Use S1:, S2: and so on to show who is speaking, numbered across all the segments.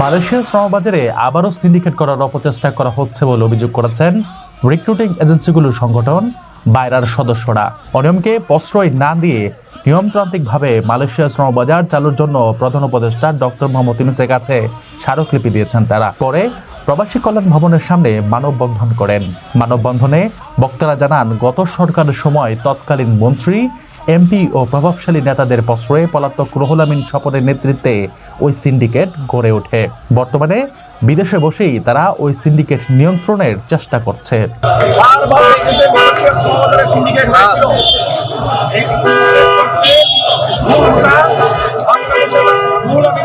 S1: মালয়েশিয়ার শ্রমবাজারে আবারও সিন্ডিকেট করার অপচেষ্টা করা হচ্ছে বলে অভিযোগ করেছেন রিক্রুটিং এজেন্সিগুলোর সংগঠন বাইরার সদস্যরা। অনিয়মকে প্রশ্রয় না দিয়ে নিয়মতান্ত্রিকভাবে মালয়েশিয়া শ্রমবাজার চালুর জন্য প্রধান উপদেষ্টা ডক্টর মোহাম্মদ ইউনুসের কাছে স্মারকলিপি দিয়েছেন তারা। পরে প্রবাসী কল্যাণ ভবনের সামনে মানববন্ধন করেন। মানববন্ধনে বক্তারা জানান, গত সরকারের সময় তৎকালীন মন্ত্রী, এমপি ও প্রভাবশালী নেতাদের প্রশ্রয়ে পলাতক রুহুল আমিন নেতৃত্বে ওই সিন্ডিকেট গড়ে ওঠে। বর্তমানে বিদেশে বসেই তারা ওই সিন্ডিকেট নিয়ন্ত্রণের চেষ্টা করছে।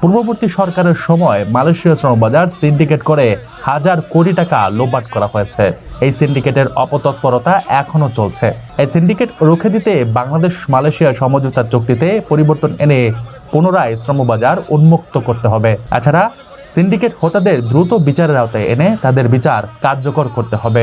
S1: পূর্ববর্তী সরকারের সময় মালয়েশিয়া শ্রমবাজার সিন্ডিকেট করে হাজার কোটি টাকা লোপাট করা হয়েছে এই সিন্ডিকেটের অপতৎপরতা এখনও চলছে এই সিন্ডিকেট রুখে দিতে বাংলাদেশ মালয়েশিয়া সমঝোতা চুক্তিতে পরিবর্তন এনে পুনরায় শ্রমবাজার উন্মুক্ত করতে হবে এছাড়া সিন্ডিকেট হোতাদের দ্রুত বিচারের আওতায় এনে তাদের বিচার কার্যকর করতে হবে